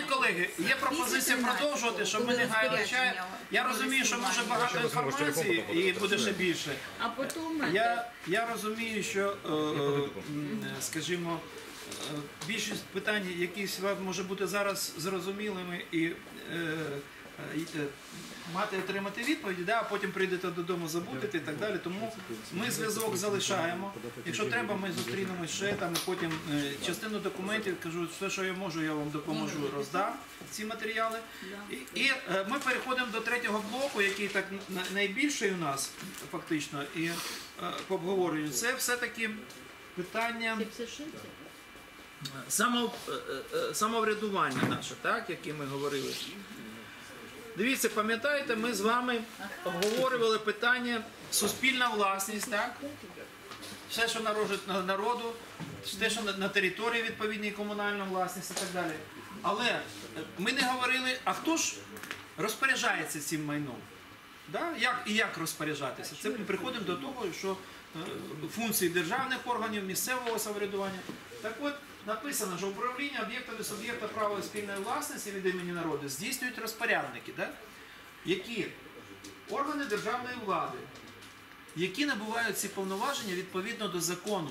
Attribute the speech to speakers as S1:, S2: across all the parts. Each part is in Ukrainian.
S1: Колеги, є пропозиція продовжувати, щоб ми не гаяли чай. Я розумію, що може багато інформації і буде ще більше.
S2: А потім
S1: Я, я розумію, що, скажімо, е, більшість питань, які може бути зараз зрозумілими і е, мати отримати відповіді, да, а потім прийдете додому, забудете і так далі. Тому ми зв'язок залишаємо. Якщо треба, ми зустрінемось ще там і потім е, частину документів кажу, все, що я можу, я вам допоможу, роздам ці матеріали. І, і е, ми переходимо до третього блоку, який так на- найбільший у нас фактично і е, по обговоренню. Це все-таки питання само, е, е, самоврядування наше, так, яке ми говорили. Дивіться, пам'ятаєте, ми з вами обговорювали питання суспільна власність, так? Все, що належить народу, те, що на, території відповідній комунальна власність і так далі. Але ми не говорили, а хто ж розпоряджається цим майном? Да? Як, і як розпоряджатися? Це ми приходимо до того, що е, функції державних органів, місцевого самоврядування. Так от написано, що управління об'єктами суб'єкта права спільної власності від імені народу здійснюють розпорядники, да? які органи державної влади, які набувають ці повноваження відповідно до закону,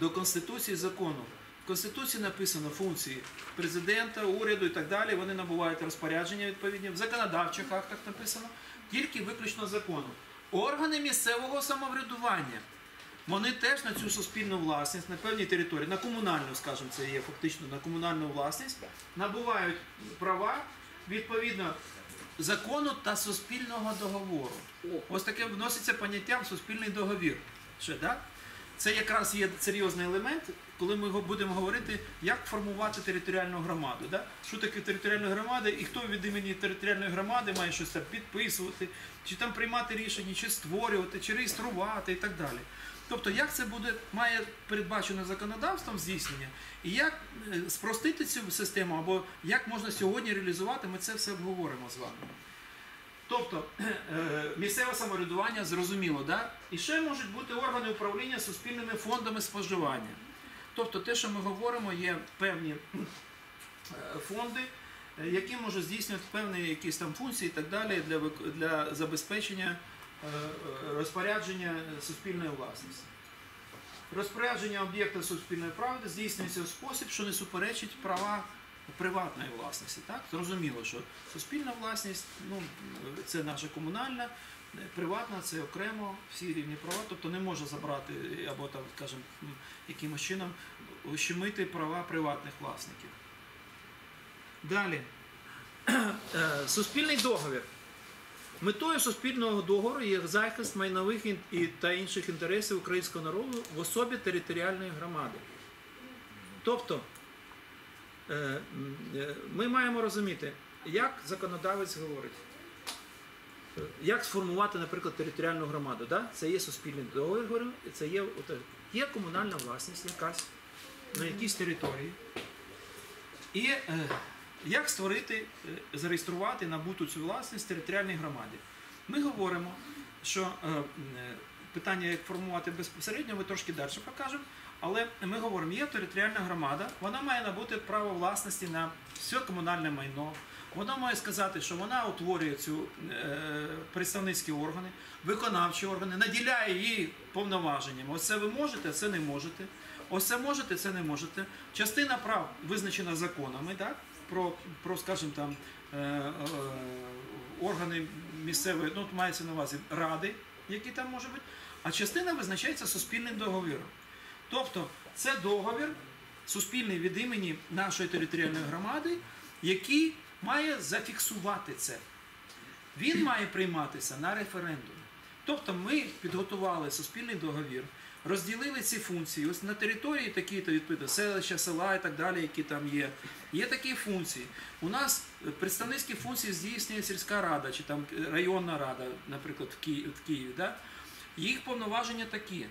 S1: до Конституції закону. В Конституції написано функції президента, уряду і так далі. Вони набувають розпорядження відповідні. В законодавчих актах написано тільки виключно закону. Органи місцевого самоврядування. Вони теж на цю суспільну власність на певній території, на комунальну, скажімо, це є фактично на комунальну власність, набувають права відповідно закону та суспільного договору. Ось таке вноситься поняття в суспільний договір. Ще, да? Це якраз є серйозний елемент, коли ми будемо говорити, як формувати територіальну громаду. Да? Що таке територіальна громада і хто від імені територіальної громади має щось там підписувати, чи там приймати рішення, чи створювати, чи реєструвати і так далі. Тобто, як це буде, має передбачено законодавством здійснення, і як е, спростити цю систему, або як можна сьогодні реалізувати, ми це все обговоримо з вами. Тобто е, місцеве самоврядування зрозуміло, да? і ще можуть бути органи управління суспільними фондами споживання. Тобто те, що ми говоримо, є певні е, фонди, які можуть здійснювати певні якісь там функції і так далі для, для забезпечення розпорядження суспільної власності. Розпорядження об'єкта суспільної правди здійснюється в спосіб, що не суперечить права приватної власності. Так? Зрозуміло, що суспільна власність ну, це наша комунальна, е, приватна це окремо, всі рівні права, тобто не може забрати або там, скажімо, якимось чином ущемити права приватних власників. Далі. Е, Суспільний договір. Метою суспільного договору є захист майнових та інших інтересів українського народу в особі територіальної громади. Тобто, е, е, ми маємо розуміти, як законодавець говорить, е, як сформувати, наприклад, територіальну громаду. Це є суспільний договір, це є, є комунальна власність якась на якійсь території. І як створити, е, зареєструвати набуту цю власність територіальній громаді? Ми говоримо, що е, е, питання, як формувати безпосередньо, ми трошки далі покажемо. Але ми говоримо, є територіальна громада, вона має набути право власності на все комунальне майно. Вона має сказати, що вона утворює цю е, представницькі органи, виконавчі органи, наділяє її повноваженнями. Ось це ви можете, це не можете. Ось це можете, це не можете. Частина прав визначена законами, так? Про, про скажімо там, е, е, органи місцевої, ну, мається на увазі ради, які там можуть бути, а частина визначається суспільним договіром. Тобто це договір суспільний від імені нашої територіальної громади, який має зафіксувати це. Він має прийматися на референдумі. Тобто ми підготували суспільний договір, розділили ці функції. Ось на території такі-то відповідно селища, села і так далі, які там є. Є такі функції. У нас е, представницькі функції здійснює сільська рада чи там районна рада, наприклад, в Києві. В Києві да? Їх повноваження такі.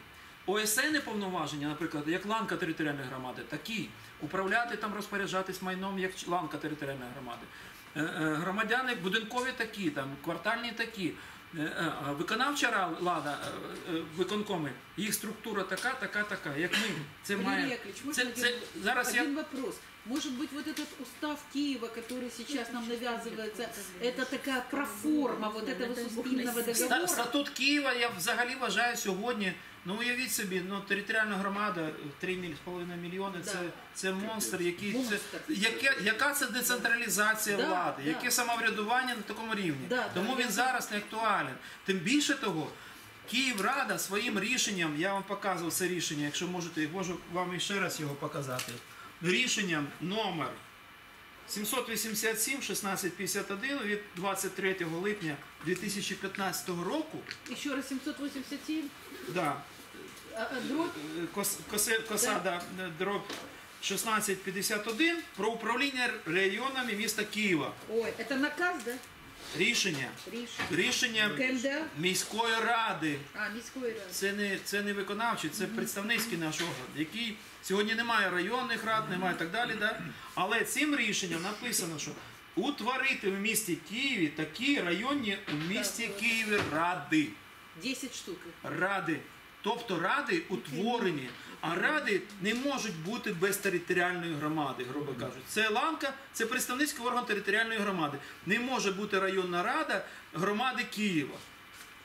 S1: ОСН повноваження, наприклад, як ланка територіальної громади, такі. Управляти там, розпоряджатись майном, як ланка територіальної громади. Е, е, Громадяни будинкові такі, там, квартальні такі. Е, е, Виконавча влада, е, виконкоми, їх структура така, така, така. Як ми це
S2: Валерий
S1: має.
S2: Яковлевич,
S1: Це,
S2: можно
S1: це
S2: один,
S1: зараз я
S2: один вопрос. Может быть, вот этот устав Киева, который сейчас нам навязывается, это такая проформа вот этого суспільного
S1: Ста-
S2: договора?
S1: Статут Києва я взагалі вважаю сьогодні. Ну уявіть собі, ну територіальна громада 3,5 мільйони це,
S2: Да.
S1: це монстр, який це,
S2: Монстр.
S1: яке, яка це децентралізація
S2: Да,
S1: влади,
S2: да.
S1: яке самоврядування на такому рівні.
S2: Да, да,
S1: Тому
S2: я
S1: він зараз не актуален. Тим більше того, Київрада своїм рішенням, я вам показував це рішення, якщо можете, я можу вам ще раз його показати. Рішенням номер 787 1651 від 23 липня 2015 року.
S2: Еще раз 787,
S1: Да,
S2: дробь,
S1: кос, косе, косада е, дроб 1651 про управління районами міста Києва.
S2: ой, это наказ, да?
S1: Рішення.
S2: Рішення. КМДА?
S1: міської ради.
S2: А, міської ради.
S1: Це не, це не виконавчий, це представницький наш орган, який сьогодні немає районних рад, немає і так далі. Да? Але цим рішенням написано, що утворити в місті Києві такі районні у місті Києві ради.
S2: 10 штук.
S1: Ради. Тобто ради утворені, а ради не можуть бути без територіальної громади, грубо кажучи. Це ланка, це представницький орган територіальної громади. Не може бути районна рада громади Києва.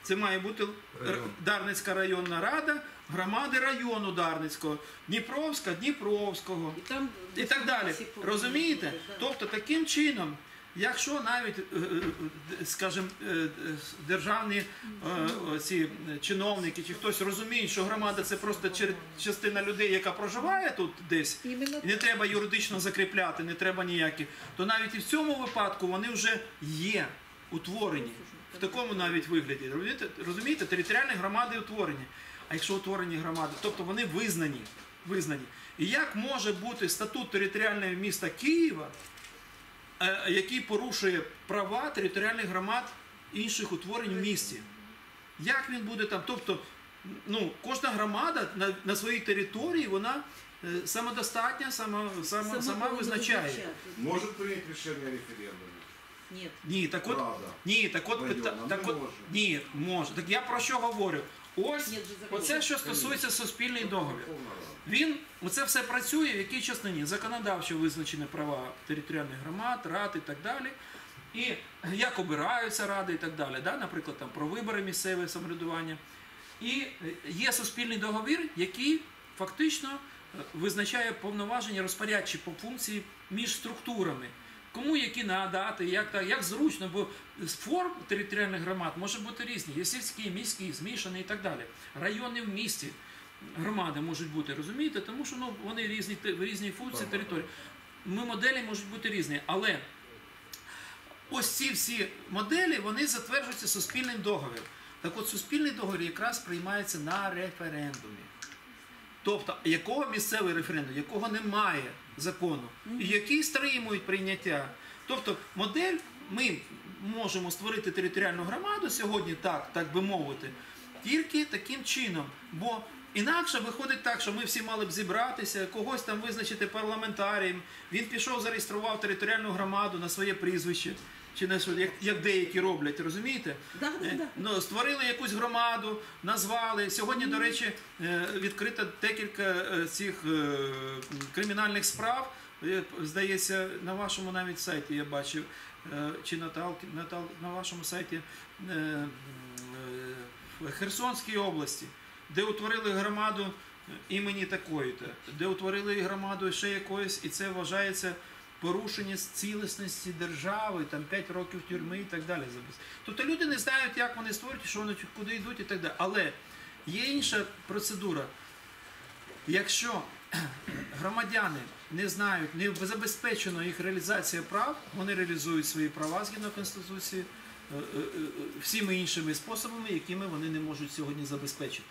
S1: Це має бути Р- Дарницька районна рада громади району Дарницького, Дніпровська, Дніпровського
S2: І там
S1: і так далі. Розумієте? Тобто таким чином, якщо навіть, е, е, скажімо, е, е, державні ці чиновники чи хтось розуміє, що громада це просто частина людей, яка проживає тут десь, і не треба юридично закріпляти, не треба ніяких, то навіть і в цьому випадку вони вже є утворені. В такому навіть вигляді. Розумієте, територіальні громади утворені. А якщо утворені громади, тобто вони визнані. визнані. І як може бути статут територіального міста Києва, який порушує права територіальних громад інших утворень в місті? Як він буде там? Тобто, ну, кожна громада на, на своїй території вона е, самодостатня, сама, сама,
S2: Сама
S1: сама визначає.
S2: визначати.
S3: Может принять решение референдума?
S2: Нет.
S1: Ні, так от, ні, так от, пита-
S3: не
S1: так от
S3: може.
S1: ні, може. Так я про що говорю? Ось оце, що стосується суспільний договір. Він оце все працює в якій частині? Законодавчо визначені права територіальних громад, рад і так далі. І як обираються ради і так далі. Да? Наприклад, там про вибори місцеве самоврядування. І е, є суспільний договір, який фактично е, визначає повноваження розпорядчі по функції між структурами. Кому які надати, як, так, як зручно, бо форм територіальних громад може бути різні. Є сільські, міські, змішані і так далі. Райони в місті громади можуть бути, розумієте? Тому що ну, вони різні, різні функції території. Ми моделі можуть бути різні, але ось ці всі моделі вони затверджуються суспільним договором. Так от суспільний договір якраз приймається на референдумі. Тобто, якого місцевий референдум, якого немає закону, і які стримують прийняття. Тобто, модель ми можемо створити територіальну громаду сьогодні, так, так би мовити, тільки таким чином. Бо інакше виходить так, що ми всі мали б зібратися, когось там визначити парламентарієм. Він пішов, зареєстрував територіальну громаду на своє прізвище. Чи не як, як деякі роблять, розумієте?
S2: Да, да,
S1: Е,
S2: да.
S1: Ну, створили якусь громаду, назвали. Сьогодні, до речі, е, відкрито декілька е, цих кримінальних справ. Здається, на вашому навіть сайті я бачив, чи Натал, Натал на вашому сайті в Херсонській області, де утворили громаду імені такої-то, де утворили громаду ще якоїсь, і це вважається порушення цілісності держави, там 5 років тюрми і так далі. Тобто люди не знають, як вони створюють, що вони куди йдуть і так далі. Але є інша процедура. Якщо громадяни не знають, не забезпечено їх реалізація прав, вони реалізують свої права згідно Конституції е, е, е, всіми іншими способами, якими вони не можуть сьогодні забезпечити.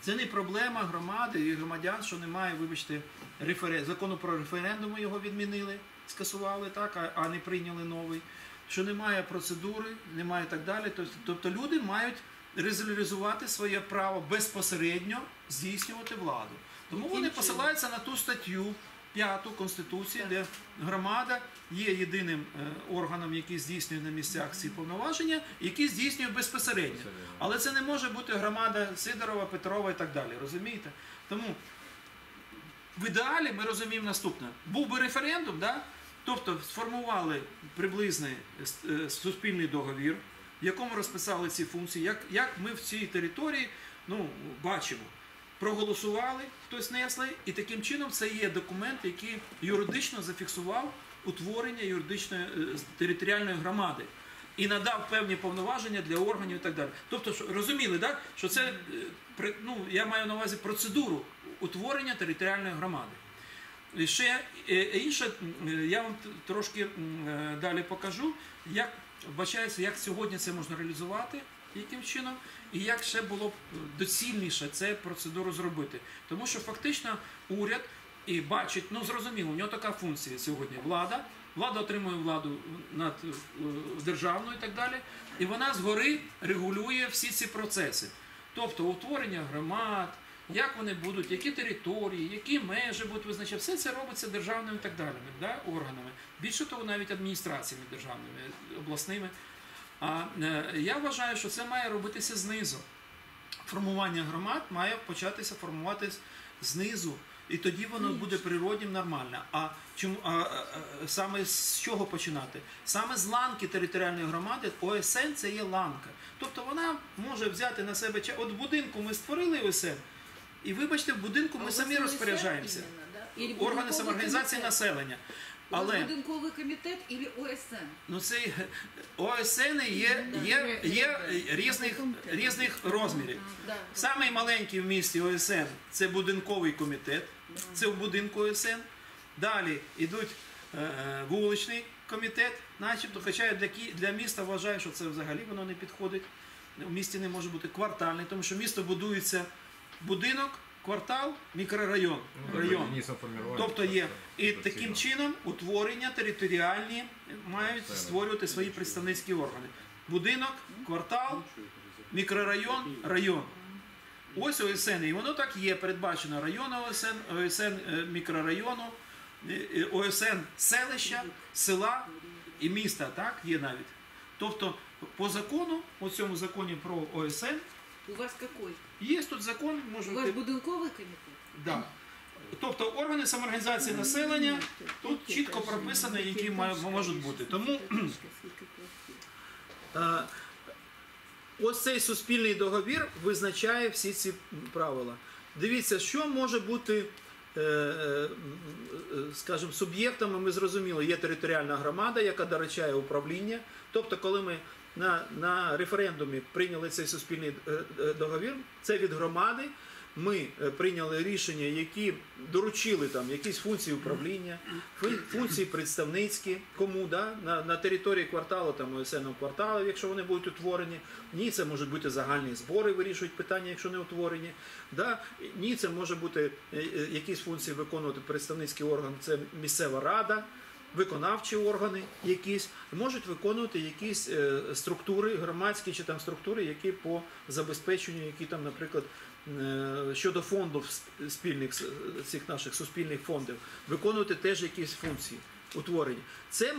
S1: Це не проблема громади і громадян, що немає, вибачте, рефере... закону про референдум його відмінили, скасували так, а, не прийняли новий. Що немає процедури, немає так далі. Тобто, люди мають реалізувати своє право безпосередньо здійснювати владу. Тому вони посилаються на ту статтю 5 Конституції, де громада є єдиним е, органом, який здійснює на місцях ці повноваження, який здійснює безпосередньо. Але це не може бути громада Сидорова, Петрова і так далі. Розумієте? Тому в ідеалі ми розуміємо наступне: був би референдум, да? Тобто сформували приблизний е, суспільний договір, в якому розписали ці функції, як, як ми в цій території ну, бачимо. Проголосували, хтось несли, і таким чином це є документ, який юридично зафіксував утворення юридичної е, територіальної громади і надав певні повноваження для органів і так далі. Тобто, розуміли, да? що це е, ну, я маю на увазі процедуру утворення територіальної громади. Ще е, інше, я вам трошки е, далі покажу, як вбачається, як сьогодні це можна реалізувати, яким чином, і як ще було б доцільніше це процедуру зробити. Тому що фактично уряд і бачить, ну зрозуміло, у нього така функція сьогодні. Влада, влада отримує владу над е, державною і так далі, і вона згори регулює всі ці процеси. Тобто утворення громад, як вони будуть, які території, які межі будуть визначати, все це робиться державними і так далі, да, органами. Більше того, навіть адміністраціями державними, обласними. А е, я вважаю, що це має робитися знизу. Формування громад має початися формуватись знизу. І тоді воно буде природнім нормально. А чому а, а, а, саме з чого починати? Саме з ланки територіальної громади ОСН це є ланка. Тобто вона може взяти на себе От в будинку ми створили ОСН, і вибачте, в будинку ми самі розпоряджаємося. Органи самоорганізації населення. Але
S2: будинковий комітет или ОСН?
S1: Ну це ОСН є, є, є різних, різних розмірів. Самий маленький в місті ОСН це будинковий комітет, це в будинку ОСН. Далі йдуть е, вуличний комітет, начебто, хоча я для, Ки- для міста вважаю, що це взагалі воно не підходить. В місті не може бути квартальний, тому що місто будується будинок, квартал, мікрорайон. Район. Тобто є і таким чином утворення територіальні мають створювати свої представницькі органи. Будинок, квартал, мікрорайон, район. Ось ОСН, і воно так є, передбачено район ОСН, ОСН е, мікрорайону, е, е, ОСН селища, села і міста, так, є навіть. Тобто, по закону, у цьому законі про ОСН,
S2: У вас какой?
S1: є тут закон,
S2: У
S1: може
S2: вас будинковий комітет?
S1: Да. Тобто органи самоорганізації населення тут чітко прописано, які можуть бути. Тому е, ось цей суспільний договір визначає всі ці правила. Дивіться, що може бути, е, е, скажімо, суб'єктами, ми зрозуміли, є територіальна громада, яка доручає управління. Тобто, коли ми на, на референдумі прийняли цей суспільний е, е, договір, це від громади. Ми е, прийняли рішення, які доручили там якісь функції управління, функції представницькі, кому да? на, на території кварталу, там ОСН кварталу, якщо вони будуть утворені. Ні, це можуть бути загальні збори, вирішують питання, якщо не утворені. Да? Ні, це може бути якісь функції виконувати представницький орган, це місцева рада. Виконавчі органи якісь можуть виконувати якісь е, структури, громадські чи там структури, які по забезпеченню, які там, наприклад, е, щодо фондів спільних цих наших суспільних фондів, виконувати теж якісь функції утворені. Це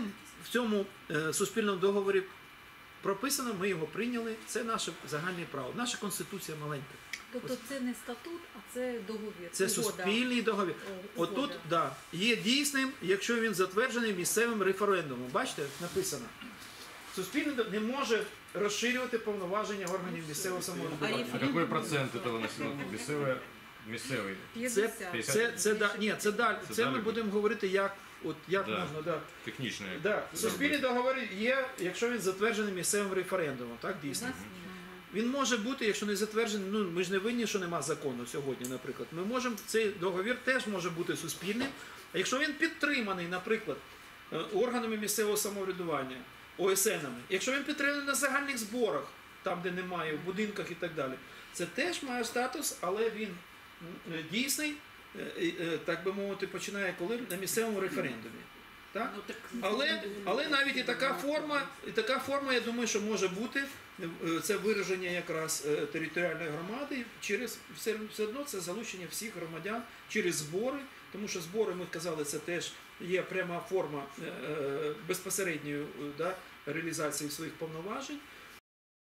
S1: в цьому е, суспільному договорі прописано, ми його прийняли. Це наше загальне право. Наша конституція маленька.
S4: Тобто це не статут, а це договір.
S1: Це
S4: угода.
S1: суспільний договір.
S4: О,
S1: Отут да, є дійсним, якщо він затверджений місцевим референдумом. Бачите, написано. Суспільний до- не може розширювати повноваження органів місцевого самоврядування.
S2: А
S5: какой процент этого населения? Місцеве, місцевий.
S1: Це,
S4: 50.
S1: це, це, да, ні, це далі.
S5: Це
S1: Це ми
S5: далі
S1: будемо говорити, як, от, як
S5: Да.
S1: можна. Да.
S5: Технічне.
S1: Да. Суспільний договор є, якщо він затверджений місцевим референдумом, так
S2: У
S1: дійсно.
S2: нас
S1: Він може бути, якщо не затверджений, ну ми ж не винні, що нема закону сьогодні, наприклад. Ми можемо цей договір теж може бути суспільним. А якщо він підтриманий, наприклад, е, органами місцевого самоврядування, ОСНами, якщо він підтриманий на загальних зборах, там де немає, в будинках і так далі, це теж має статус, але він дійсний, е, е, так би мовити, починає коли на місцевому референдумі. Так?
S2: ну,
S1: Але, але навіть і така форма, і така форма, я думаю, що може бути е, це вираження якраз е, територіальної громади через все, все одно це залучення всіх громадян через збори, тому що збори, ми казали, це теж є пряма форма е, е, безпосередньої е, да, реалізації своїх повноважень.